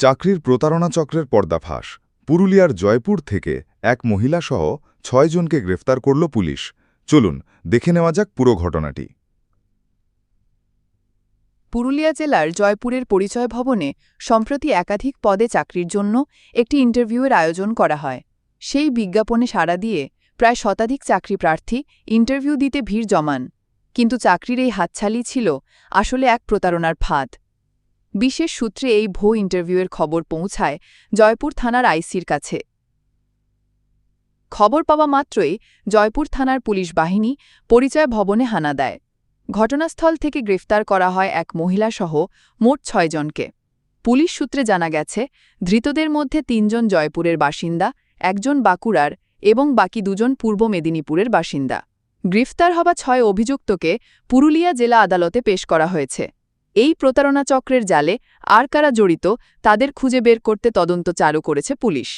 চাকরির প্রতারণা চক্রের পর্দাফাঁস পুরুলিয়ার জয়পুর থেকে এক মহিলাসহ ছয়জনকে গ্রেফতার করল পুলিশ। চলুন, দেখে নেওয়া যাক পুরো ঘটনাটি। পুরুলিয়া জেলার জয়পুরের পরিচয় ভবনে সম্প্রতি একাধিক পদে চাকরির জন্য একটি ইন্টারভিউয়ের আয়োজন করা হয়। সেই বিজ্ঞাপনে সাড়া দিয়ে প্রায় শতাধিক চাকরি প্রার্থী ইন্টারভিউ দিতে ভিড় জমান। কিন্তু চাকরির এই হাতছালি ছিল আসলে এক প্রতারণার ফাঁদ। বিশেষ সূত্রে এই ভো ইন্টারভিউয়ের খবর পৌঁছায় জয়পুর থানার আইসির কাছে। খবর পাওয়া মাত্রই জয়পুর থানার পুলিশ বাহিনী পরিচয় ভবনে হানা দেয়। ঘটনাস্থল থেকে গ্রেফতার করা হয় এক মহিলাসহ মোট ছয়জনকে পুলিশ সূত্রে জানা গেছে, ধৃতদের মধ্যে তিনজন জয়পুরের বাসিন্দা, একজন বাঁকুড়ার এবং বাকি দুজন পূর্ব মেদিনীপুরের বাসিন্দা। গ্রেফতার হওয়া ছয় অভিযুক্তকে পুরুলিয়া জেলা আদালতে পেশ করা হয়েছে। এই প্রতারণা চক্রের জালে আর কারা জড়িত, তাদের খুঁজে বের করতে তদন্ত চালু করেছে পুলিশ।